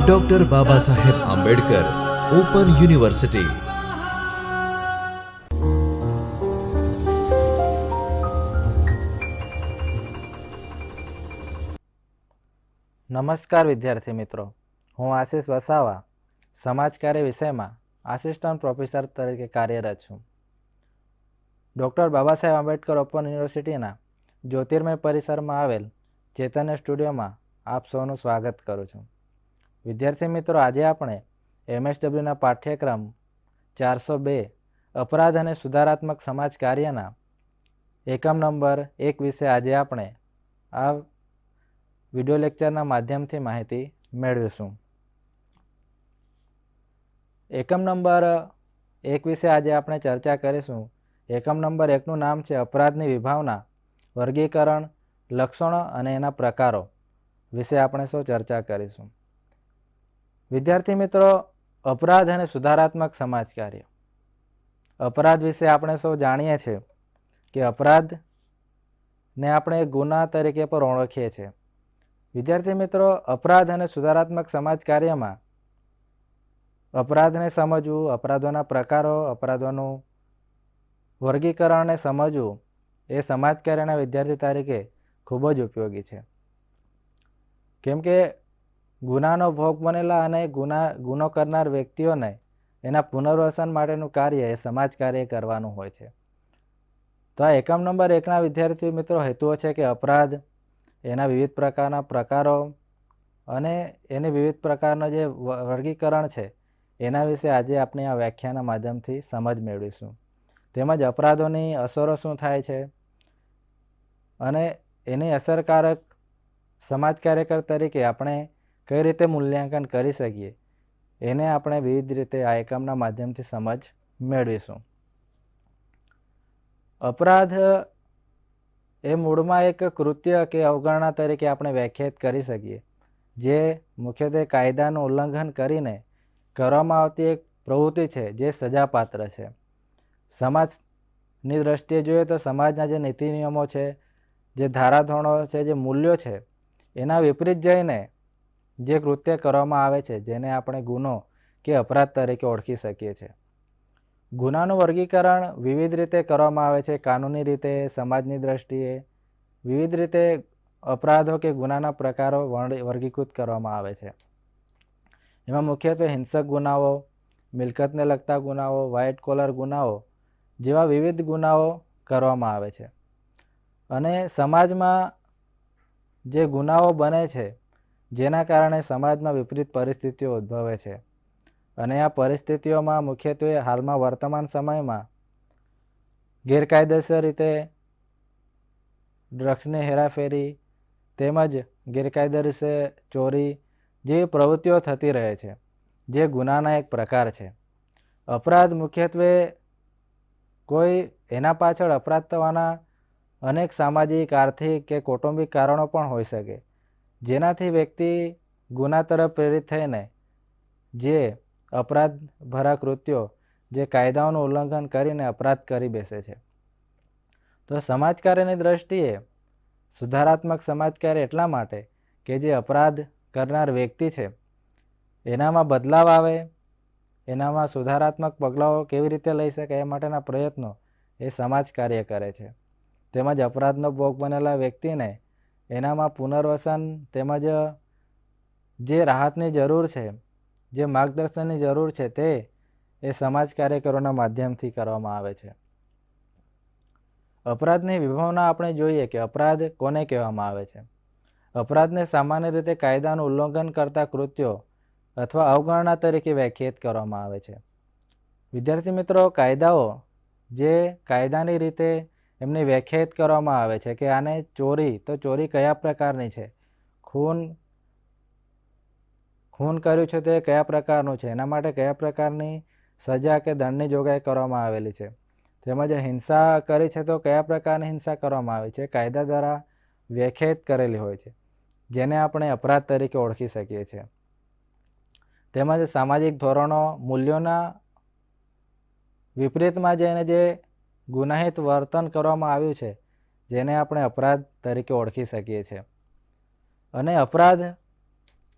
Doctor Baba Saheb Ambedkar open university નમસ્કાર વિદ્યાર્થી મિત્રો. હું આશિષ વસાવા સમાજકાર્ય વિષયમાં આસિસ્ટન્ટ પ્રોફેસર તરીકે કાર્યરત છું. ડૉક્ટર બાબા સાહેબ આંબેડકર ઓપન યુનિવર્સિટીના જ્યોતિર્મય પરિસરમાં આવેલ ચેતન્ય સ્ટુડિયોમાં આપ સૌનું સ્વાગત કરું છું. વિદ્યાર્થી મિત્રો, આજે આપણે એમએસડબલ્યુના પાઠ્યક્રમ ચારસો બે, અપરાધ અને સુધારાત્મક સમાજ કાર્યના એકમ નંબર એક વિશે આજે આપણે આ વિડિયો લેક્ચરના માધ્યમથી માહિતી મેળવીશું. એકમ નંબર એક વિશે આજે આપણે ચર્ચા કરીશું. એકમ નંબર એકનું નામ છે અપરાધની વિભાવના વર્ગીકરણ, લક્ષણો અને એના પ્રકારો. વિશે આપણે સૌ ચર્ચા કરીશું. વિદ્યાર્થી મિત્રો, અપરાધ અને સુધારાત્મક સમાજ કાર્ય. અપરાધ વિશે આપણે સૌ જાણીએ છીએ કે અપરાધને આપણે ગુના તરીકે પર ઓળખીએ છીએ વિદ્યાર્થી મિત્રો, અપરાધ અને સુધારાત્મક સમાજ કાર્યમાં અપરાધને સમજવું, અપરાધોના પ્રકારો, અપરાધોનું વર્ગીકરણને સમજવું એ સમાજ કાર્યના વિદ્યાર્થી તરીકે ખૂબ જ ઉપયોગી છે. કેમ કે ગુનાનો ભોગ બનેલા અને ગુના, ગુનો કરનાર વ્યક્તિઓને એના પુનર્વસન માટેનું કાર્ય એ સમાજ કાર્ય કરવાનું હોય છે. તો આ એકમ નંબર એકના વિદ્યાર્થી મિત્રો હેતુઓ છે કે અપરાધ, એના વિવિધ પ્રકારના પ્રકારો અને એની વિવિધ પ્રકારનો જે વર્ગીકરણ છે, એના વિશે આજે આપણે આ વ્યાખ્યાના માધ્યમથી સમજ મેળવીશું. તેમજ અપરાધોની અસરો શું થાય છે અને એની અસરકારક સમાજ કાર્યકર તરીકે આપણે કઈ રીતે મૂલ્યાંકન કરી શકીએ, એને આપણે વિવિધ રીતે આ એકમના માધ્યમથી સમજ મેળવીશું. અપરાધ એ મૂળમાં એક કૃત્ય કે અવગણના તરીકે આપણે વ્યાખ્યાયિત કરી શકીએ, જે મુખ્યત્વે કાયદાનું ઉલ્લંઘન કરીને કરવામાં આવતી એક પ્રવૃત્તિ છે, જે સજાપાત્ર છે. સમાજની દ્રષ્ટિએ જોઈએ તો સમાજના જે નીતિ નિયમો છે, જે ધારાધોરણો છે, જે મૂલ્યો છે એના વિપરીત જઈને જે કૃત્ય કરવામાં આવે છે, જેને આપણે ગુનો કે અપરાધ તરીકે ઓળખી શકીએ છીએ. ગુનાનું વર્ગીકરણ વિવિધ રીતે કરવામાં આવે છે, કાનૂની રીતે, સમાજની દ્રષ્ટિએ. વિવિધ રીતે અપરાધો કે ગુનાના પ્રકારો વર્ગીકૃત કરવામાં આવે છે. એમાં મુખ્યત્વે હિંસક ગુનાઓ, મિલકતને લગતા ગુનાઓ, વ્હાઇટ કોલર ગુનાઓ જેવા વિવિધ ગુનાઓ કરવામાં આવે છે. અને સમાજમાં જે ગુનાઓ બને છે, જેના કારણે સમાજમાં વિપરીત પરિસ્થિતિઓ ઉદ્ભવે છે. અને આ પરિસ્થિતિઓમાં મુખ્યત્વે હાલમાં વર્તમાન સમયમાં ગેરકાયદેસર રીતે ડ્રગ્સની હેરાફેરી તેમજ ગેરકાયદેસર ચોરી જેવી પ્રવૃત્તિઓ થતી રહે છે, જે ગુનાના એક પ્રકાર છે. અપરાધ મુખ્યત્વે કોઈ એના પાછળ અપરાધ થવાના અનેક સામાજિક, આર્થિક કે કૌટુંબિક કારણો પણ હોઈ શકે. જેનાથી વ્યક્તિ ગુના તરફ પ્રેરિત થઈને જે અપરાધ ભરા કૃત્યો, જે કાયદાઓનું ઉલ્લંઘન કરીને અપરાધ કરી બેસે છે. તો સમાજકાર્યની દ્રષ્ટિએ સુધારાત્મક સમાજકાર્ય એટલા માટે કે જે અપરાધ કરનાર વ્યક્તિ છે, એનામાં બદલાવ આવે, એનામાં સુધારાત્મક પગલાઓ કેવી રીતે લઈ શકાય એ માટેના પ્રયત્નો એ સમાજ કાર્ય કરે છે. તેમજ અપરાધનો ભોગ બનેલા વ્યક્તિને એનામાં પુનર્વસન તેમજ જે રાહતની જરૂર છે, જે માર્ગદર્શનની જરૂર છે તે એ સમાજ કાર્યકરોના માધ્યમથી કરવામાં આવે છે. અપરાધની વિભાવના આપણે જોઈએ કે અપરાધ કોને કહેવામાં આવે છે? અપરાધને સામાન્ય રીતે કાયદાનું ઉલ્લંઘન કરતા કૃત્યો અથવા અવગણના તરીકે વ્યાખ્યાયિત કરવામાં આવે છે. વિદ્યાર્થી મિત્રો, કાયદાઓ જે કાયદાની રીતે એમને વ્યાખ્યાયિત કરવામાં આવે છે કે આને ચોરી, તો ચોરી કયા પ્રકારની છે? ખૂન ખૂન કર્યું છે તે કયા પ્રકારનું છે? એના માટે કયા પ્રકારની સજા કે દંડની જોગવાઈ કરવામાં આવેલી છે? તેમજ હિંસા કરી છે તો કયા પ્રકારની હિંસા કરવામાં આવી છે? કાયદા દ્વારા વ્યાખ્યાયિત કરેલી હોય છે, જેને આપણે અપરાધ તરીકે ઓળખી શકીએ છીએ. તેમજ સામાજિક ધોરણો મૂલ્યોના વિપરીતમાં જઈને જે ગુનાહિત વર્તન કરવામાં આવ્યું છે, જેને આપણે અપરાધ તરીકે ઓળખી શકીએ છીએ. અને અપરાધ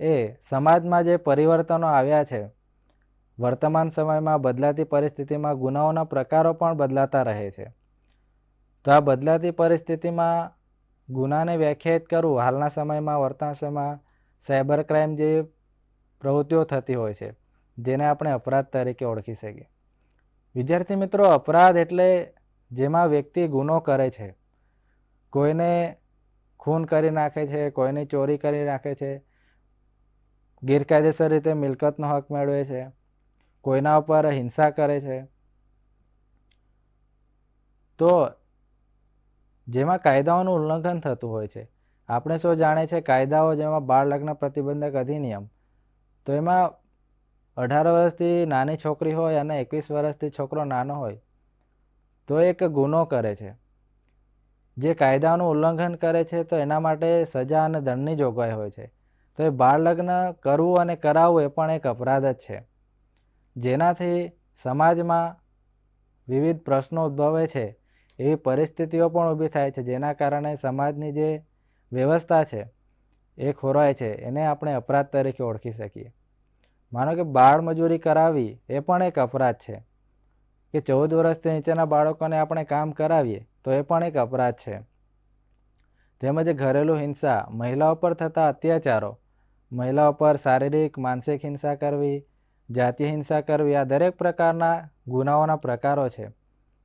એ સમાજમાં જે પરિવર્તનો આવ્યા છે, વર્તમાન સમયમાં બદલાતી પરિસ્થિતિમાં ગુનાઓના પ્રકારો પણ બદલાતા રહે છે. તો આ બદલાતી પરિસ્થિતિમાં ગુનાને વ્યાખ્યાયિત કરવું હાલના સમયમાં, વર્તમાન સમયમાં સાયબર ક્રાઇમ જેવી પ્રવૃત્તિઓ થતી હોય છે, જેને આપણે અપરાધ તરીકે ઓળખી શકીએ. વિદ્યાર્થી મિત્રો, અપરાધ એટલે જેમાં વ્યક્તિ ગુનો કરે છે. કોઈને ખૂન કરી નાખે છે, કોઈની ચોરી કરી નાખે છે, ગેરકાયદેસર રીતે મિલકતનો હક મેળવે છે, કોઈના ઉપર હિંસા કરે છે. તો જેમાં કાયદાઓનું ઉલ્લંઘન થતું હોય છે. આપણે શું જાણે છે કાયદાઓ જેમાં બાળ લગ્ન પ્રતિબંધક અધિનિયમ. તો એમાં અઢાર વર્ષથી નાની છોકરી હોય અને એકવીસ વર્ષથી છોકરો નાનો હોય, તો એક ગુનો કરે છે. જે કાયદાનું ઉલ્લંઘન કરે છે, તો એના માટે સજા અને દંડની જોગવાઈ હોય છે. તો એ બાળ લગ્ન કરવું અને કરાવવું એ પણ એક અપરાધ જ છે. જેનાથી સમાજમાં વિવિધ પ્રશ્નો ઉદ્ભવે છે, એવી પરિસ્થિતિઓ પણ ઊભી થાય છે, જેના કારણે સમાજની જે વ્યવસ્થા છે, એ ખોરવાય છે. એને આપણે અપરાધ તરીકે ઓળખી શકીએ. માનો કે બાળ મજૂરી કરાવી, એ પણ એક અપરાધ છે. કે ચૌદ વર્ષથી નીચેના બાળકોને આપણે કામ કરાવીએ, તો એ પણ એક અપરાધ છે. તેમજ ઘરેલું હિંસા, મહિલાઓ પર થતા અત્યાચારો, મહિલાઓ પર શારીરિક, માનસિક હિંસા કરવી જાતીય હિંસા કરવી, આ દરેક પ્રકારના ગુનાઓના પ્રકારો છે,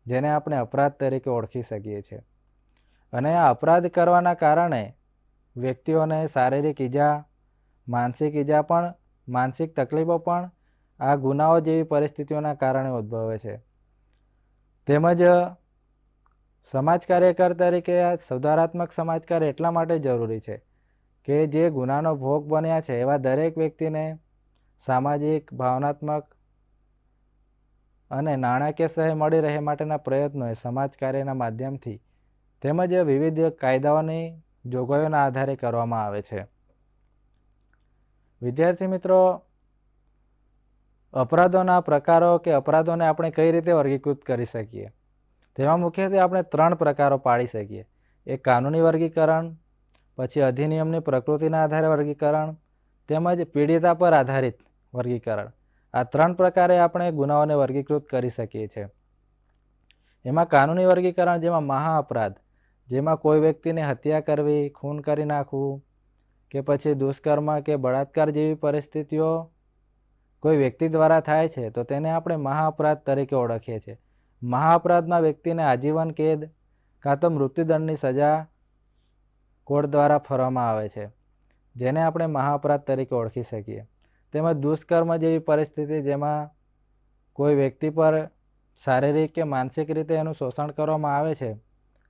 જેને આપણે અપરાધ તરીકે ઓળખી શકીએ છીએ. અને આ અપરાધ કરવાના કારણે વ્યક્તિઓને શારીરિક ઈજા, માનસિક ઈજા પણ માનસિક તકલીફો પણ આ ગુનાઓ જેવી પરિસ્થિતિઓના કારણે ઉદ્ભવે છે. તેમજ, સમાજ કાર્યકર તરીકે આ સુધારાત્મક સમાજકાર એટલા માટે જરૂરી છે કે જે ગુનાનો ભોગ બન્યા છે એવા દરેક વ્યક્તિને સામાજિક, ભાવનાત્મક અને નાણાકીય સહાય મળી રહે માટેના પ્રયત્નો એ સમાજ કાર્યના માધ્યમથી તેમજ વિવિધ કાયદાઓની જોગવાઈઓના આધારે કરવામાં આવે છે. વિદ્યાર્થી મિત્રો, અપરાધોના પ્રકારો કે અપરાધોને આપણે કઈ રીતે વર્ગીકૃત કરી શકીએ? તેમાં મુખ્યત્વે આપણે ત્રણ પ્રકારો પાડી શકીએ. એક કાનૂની વર્ગીકરણ, પછી અધિનિયમની પ્રકૃતિના આધારે વર્ગીકરણ, તેમજ પીડિતા પર આધારિત વર્ગીકરણ. આ ત્રણ પ્રકારે આપણે ગુનાઓને વર્ગીકૃત કરી શકીએ છીએ. એમાં કાનૂની વર્ગીકરણ, જેમાં મહા અપરાધ જેમાં કોઈ વ્યક્તિને હત્યા કરવી, ખૂન કરી નાખવું કે પછી દુષ્કર્મ કે બળાત્કાર જેવી પરિસ્થિતિઓ કોઈ વ્યક્તિ દ્વારા થાય છે, તો તેને આપણે મહાઅપરાધ તરીકે ઓળખીએ છીએ. મહાઅપરાધમાં વ્યક્તિને આજીવન કેદ કાં તો મૃત્યુદંડની સજા કોર્ટ દ્વારા ફરવામાં આવે છે, જેને આપણે મહાઅપરાધ તરીકે ઓળખી શકીએ. તેમજ દુષ્કર્મ જેવી પરિસ્થિતિ જેમાં કોઈ વ્યક્તિ પર શારીરિક કે માનસિક રીતે એનું શોષણ કરવામાં આવે છે,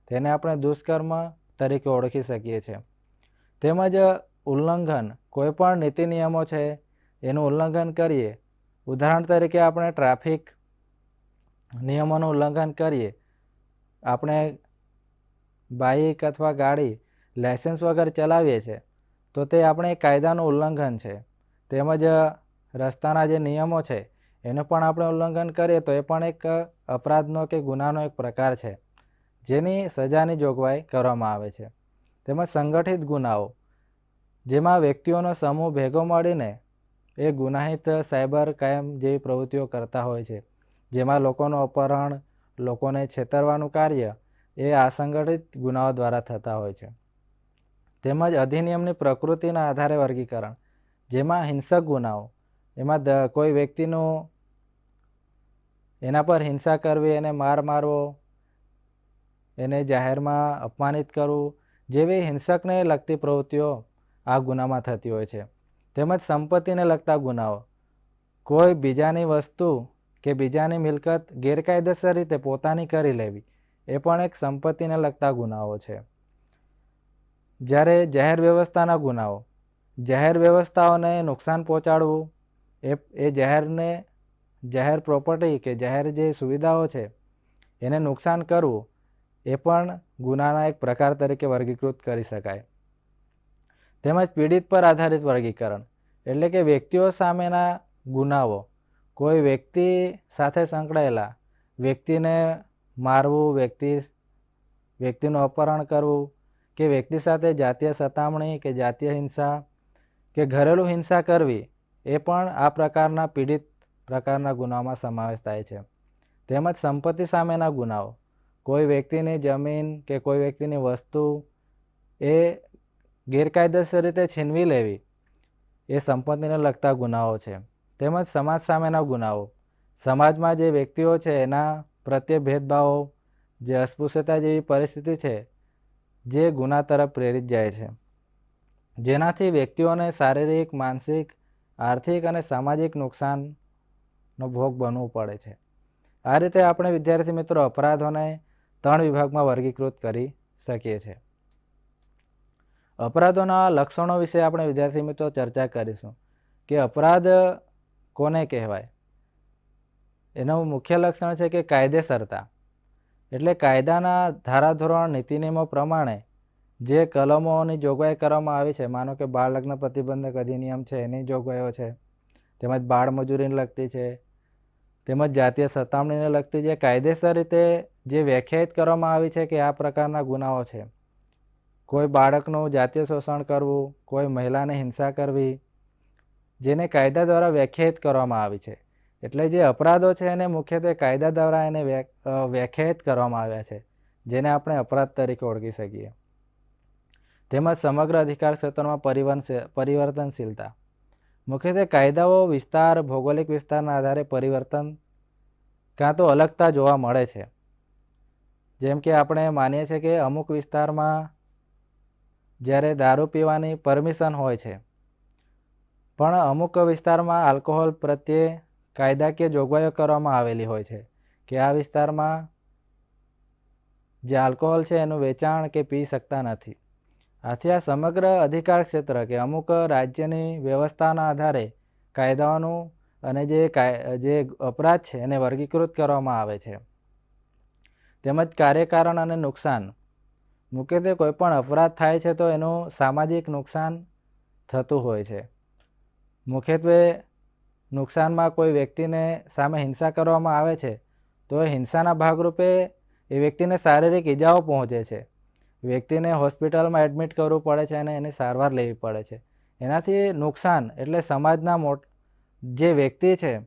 તેને આપણે દુષ્કર્મ તરીકે ઓળખી શકીએ છીએ. તેમજ ઉલ્લંઘન કોઈ પણ નીતિ નિયમો છે, એનું ઉલ્લંઘન કરીએ. ઉદાહરણ તરીકે આપણે ટ્રાફિક નિયમોનું ઉલ્લંઘન કરીએ. આપણે બાઇક અથવા ગાડી લાયસન્સ વગર ચલાવીએ છીએ તો તે આપણે કાયદાનું ઉલ્લંઘન છે. તેમજ રસ્તાના જે નિયમો છે, એનું પણ આપણે ઉલ્લંઘન કરીએ તો એ પણ એક અપરાધનો કે ગુનાનો એક પ્રકાર છે, જેની સજાની જોગવાઈ કરવામાં આવે છે. તેમજ સંગઠિત ગુનાઓ. જેમાં વ્યક્તિઓનો સમૂહ ભેગો મળીને એ ગુનાહિત સાયબર કાયમ જેવી પ્રવૃત્તિઓ કરતા હોય છે. જેમાં લોકોનું અપહરણ, લોકોને છેતરવાનું કાર્ય એ અસંગઠિત ગુનાઓ દ્વારા થતા હોય છે. તેમજ અધિનિયમની પ્રકૃતિના આધારે વર્ગીકરણ, જેમાં હિંસક ગુનાઓ, એમાં કોઈ વ્યક્તિનું એના પર હિંસા કરવી, એને માર મારવો, એને જાહેરમાં અપમાનિત કરવું જેવી હિંસકને લગતી પ્રવૃત્તિઓ આ ગુનામાં થતી હોય છે. તેમજ સંપત્તિને લગતા ગુનાઓ. કોઈ બીજાની વસ્તુ કે બીજાની મિલકત ગેરકાયદેસર રીતે પોતાની કરી લેવી, એ પણ એક સંપત્તિને લગતા ગુનાઓ છે. જ્યારે જાહેર વ્યવસ્થાના ગુનાઓ. જાહેર વ્યવસ્થાઓને નુકસાન પહોંચાડવું, એ એ જાહેરને, જાહેર પ્રોપર્ટી કે જાહેર જે સુવિધાઓ છે, એને નુકસાન કરવું, એ પણ ગુનાના એક પ્રકાર તરીકે વર્ગીકૃત કરી શકાય. તેમજ પીડિત પર આધારિત વર્ગીકરણ. એટલે કે વ્યક્તિઓ સામેના ગુનાઓ. કોઈ વ્યક્તિ સાથે સંકળાયેલા, વ્યક્તિને મારવું, વ્યક્તિ, વ્યક્તિનું અપહરણ કરવું, કે વ્યક્તિ સાથે જાતીય સતામણી, કે જાતીય હિંસા, કે ઘરેલું હિંસા કરવી, એ પણ આ પ્રકારના પીડિત પ્રકારના ગુનાઓમાં સમાવેશ થાય છે. તેમજ સંપત્તિ સામેના ગુનાઓ. કોઈ વ્યક્તિની જમીન કે કોઈ વ્યક્તિની વસ્તુ એ ગેરકાયદેસર રીતે છીનવી લેવી એ સંપત્તિને લગતા ગુનાઓ છે. તેમજ સમાજ સામેના ગુનાઓ. સમાજમાં જે વ્યક્તિઓ છે, એના પ્રત્યે ભેદભાવો, જે અસ્પૃશ્યતા જેવી પરિસ્થિતિ છે, જે ગુના તરફ પ્રેરિત જાય છે. જેનાથી વ્યક્તિઓને શારીરિક, માનસિક, આર્થિક અને સામાજિક નુકસાનનો ભોગ બનવું પડે છે. આ રીતે આપણે વિદ્યાર્થી મિત્રો અપરાધોને ત્રણ વિભાગમાં વર્ગીકૃત કરી શકીએ છીએ. અપરાધોના લક્ષણો વિશે આપણે વિદ્યાર્થી મિત્રો ચર્ચા કરીશું કે અપરાધ કોને કહેવાય? એનું મુખ્ય લક્ષણ છે કે કાયદેસરતા. એટલે કાયદાના ધારાધોરણ નીતિ નિયમો પ્રમાણે જે કલમોની જોગવાઈ કરવામાં આવી છે, માનો કે બાળ લગ્ન પ્રતિબંધક અધિનિયમ છે, એની જોગવાઈઓ છે, તેમજ બાળ મજૂરીને લગતી છે, તેમજ જાતીય સતામણીને લગતી જે કાયદેસર રીતે જે વ્યાખ્યાયિત કરવામાં આવી છે કે આ પ્રકારના ગુનાઓ છે. કોઈ બાળકનું જાતીય શોષણ કરવું, કોઈ મહિલાને હિંસા કરવી, જેને કાયદા દ્વારા વ્યાખ્યાયિત કરવામાં આવી છે. એટલે જે અપરાધો છે એને મુખ્યત્વે કાયદા દ્વારા એને વ્યાખ્યાયિત કરવામાં આવ્યા છે, જેને આપણે અપરાધ તરીકે ઓળખી શકીએ. તેમજ સમગ્ર અધિકાર ક્ષેત્રમાં પરિવહન પરિવર્તનશીલતા. મુખ્યત્વે કાયદાઓ વિસ્તાર, ભૌગોલિક વિસ્તારના આધારે પરિવર્તન કાં તો અલગતા જોવા મળે છે. જેમ કે આપણે માનીએ છીએ કે અમુક વિસ્તારમાં જ્યારે દારૂ પીવાની પરમિશન હોય છે. પણ અમુક વિસ્તારમાં આલ્કોહોલ પ્રત્યે કાયદાકીય જોગવાઈઓ કરવામાં આવેલી હોય છે કે આ વિસ્તારમાં જે આલ્કોહોલ છે એનું વેચાણ કે પી શકતા નથી. આથી આ સમગ્ર અધિકાર ક્ષેત્ર કે અમુક રાજ્યની વ્યવસ્થાના આધારે કાયદાઓનું અને જે જે અપરાધ છે એને વર્ગીકૃત કરવામાં આવે છે. તેમજ કાર્યકારણ અને નુકસાન મુખ્યત્વે કોઈ પણ અપરાધ થાય છે તો એનું સામાજિક નુકસાન થતું હોય છે. મુખ્યત્વે નુકસાનમાં કોઈ વ્યક્તિને સામે હિંસા કરવામાં આવે છે, તો એ હિંસાના ભાગરૂપે એ વ્યક્તિને શારીરિક ઈજાઓ પહોંચે છે. વ્યક્તિને હોસ્પિટલમાં એડમિટ કરવું પડે છે અને એની સારવાર લેવી પડે છે. એનાથી નુકસાન એટલે સમાજના મોટ, જે વ્યક્તિ છે,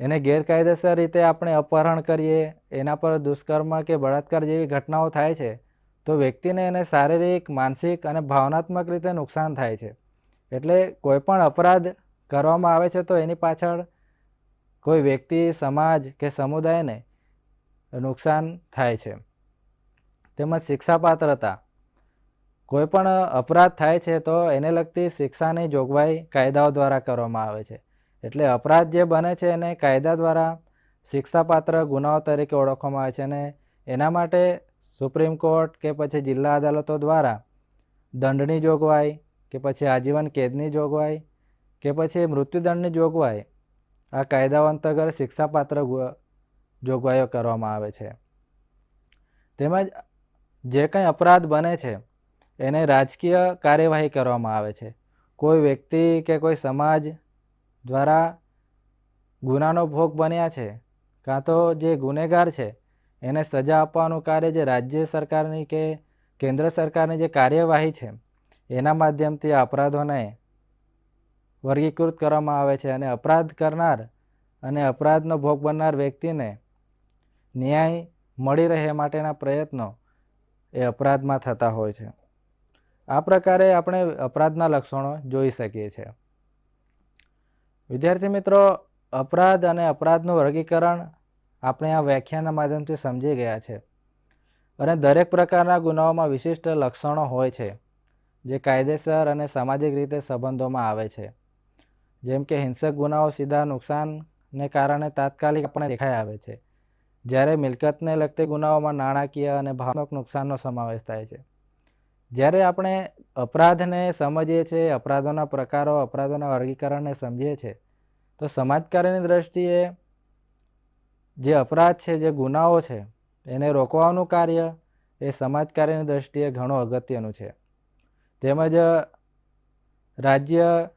એને ગેરકાયદેસર રીતે આપણે અપહરણ કરીએ, એના પર દુષ્કર્મ કે બળાત્કાર જેવી ઘટનાઓ થાય છે તો વ્યક્તિને એને શારીરિક, માનસિક અને ભાવનાત્મક રીતે નુકસાન થાય છે. એટલે કોઈ પણ અપરાધ કરવામાં આવે છે તો એની પાછળ કોઈ વ્યક્તિ, સમાજ કે સમુદાયને નુકસાન થાય છે. તેમજ શિક્ષાપાત્રતા. કોઈ પણ અપરાધ થાય છે તો એને લગતી શિક્ષાની જોગવાઈ કાયદાઓ દ્વારા કરવામાં આવે છે. એટલે અપરાધ જે બને છે એને કાયદા દ્વારા શિક્ષાપાત્ર ગુનાઓ તરીકે ઓળખવામાં આવે છે અને એના માટે સુપ્રીમ કોર્ટ કે પછી જિલ્લા અદાલતો દ્વારા દંડની જોગવાઈ, કે પછી આજીવન કેદની જોગવાઈ, કે પછી મૃત્યુદંડની જોગવાઈ, આ કાયદાઓ અંતર્ગત શિક્ષાપાત્ર જોગવાઈઓ કરવામાં આવે છે. તેમજ જે કંઈ અપરાધ બને છે, એને રાજકીય કાર્યવાહી કરવામાં આવે છે. કોઈ વ્યક્તિ કે કોઈ સમાજ દ્વારા ગુનાનો ભોગ બન્યા છે, કાં તો જે ગુનેગાર છે એને સજા આપવાનું કાર્ય જે રાજ્ય સરકારની કે કેન્દ્ર સરકારની જે કાર્યવાહી છે, એના માધ્યમથી અપરાધોને વર્ગીકૃત કરવામાં આવે છે અને અપરાધ કરનાર અને અપરાધનો ભોગ બનનાર વ્યક્તિને ન્યાય મળી રહે માટેના પ્રયત્નો એ અપરાધમાં થતા હોય છે. આ પ્રકારે આપણે અપરાધના લક્ષણો જોઈ શકીએ છીએ. વિદ્યાર્થી મિત્રો, અપરાધ અને અપરાધનું વર્ગીકરણ આપણે આ વ્યાખ્યાના માધ્યમથી સમજી ગયા છે. અને દરેક પ્રકારના ગુનાઓમાં વિશિષ્ટ લક્ષણો હોય છે, જે કાયદેસર અને સામાજિક રીતે સંબંધોમાં આવે છે. જેમ કે હિંસક ગુનાઓ સીધા નુકસાનને કારણે તાત્કાલિક આપણે દેખાઈ આવે છે, જ્યારે મિલકતને લગતી ગુનાઓમાં નાણાકીય અને ભાવનાત્મક નુકસાનનો સમાવેશ થાય છે. જ્યારે આપણે અપરાધને સમજીએ છીએ, અપરાધોના પ્રકારો, અપરાધોના વર્ગીકરણને સમજીએ છીએ, તો સમાજકાર્યની દ્રષ્ટિએ જે અપરાધ છે, જે ગુનાઓ છે, એને રોકવાનું કાર્ય એ સમાજકાર્યની દ્રષ્ટિએ ઘણું અગત્યનું છે. તેમજ રાજ્ય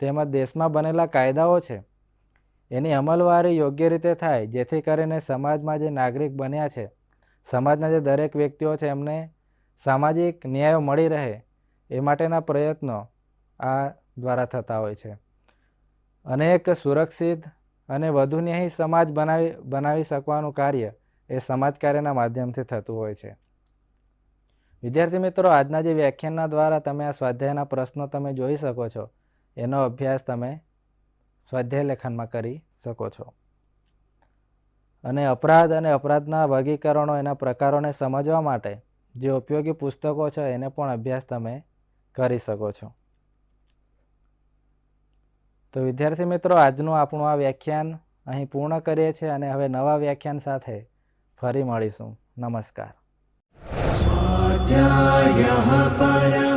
તેમજ દેશમાં બનેલા કાયદાઓ છે, એની અમલવારી યોગ્ય રીતે થાય, જેથી કરીને સમાજમાં જે નાગરિક બન્યા છે, સમાજના જે દરેક વ્યક્તિઓ છે, એમને સામાજિક ન્યાયો મળી રહે એ માટેના પ્રયત્નો આ દ્વારા થતા હોય છે. અનેક સુરક્ષિત અને વધુ ન્યાયી સમાજ બનાવી બનાવી શકવાનું કાર્ય એ સમાજ કાર્યના માધ્યમથી થતું હોય છે. વિદ્યાર્થી મિત્રો, આજના જે વ્યાખ્યાનના દ્વારા તમે આ સ્વાધ્યાયના પ્રશ્નો તમે જોઈ શકો છો, એનો અભ્યાસ તમે સ્વાધ્યાય લેખનમાં કરી શકો છો. અને અપરાધ અને અપરાધના વર્ગીકરણો એના પ્રકારોને સમજવા માટે જે ઉપયોગી પુસ્તકો છે, એને પણ અભ્યાસ તમે કરી શકો છો. તો વિદ્યાર્થી મિત્રો, આજનું આપણું આ વ્યાખ્યાન અહીં પૂર્ણ કરીએ છીએ અને હવે નવા વ્યાખ્યાન સાથે ફરી મળીશું. નમસ્કાર. પર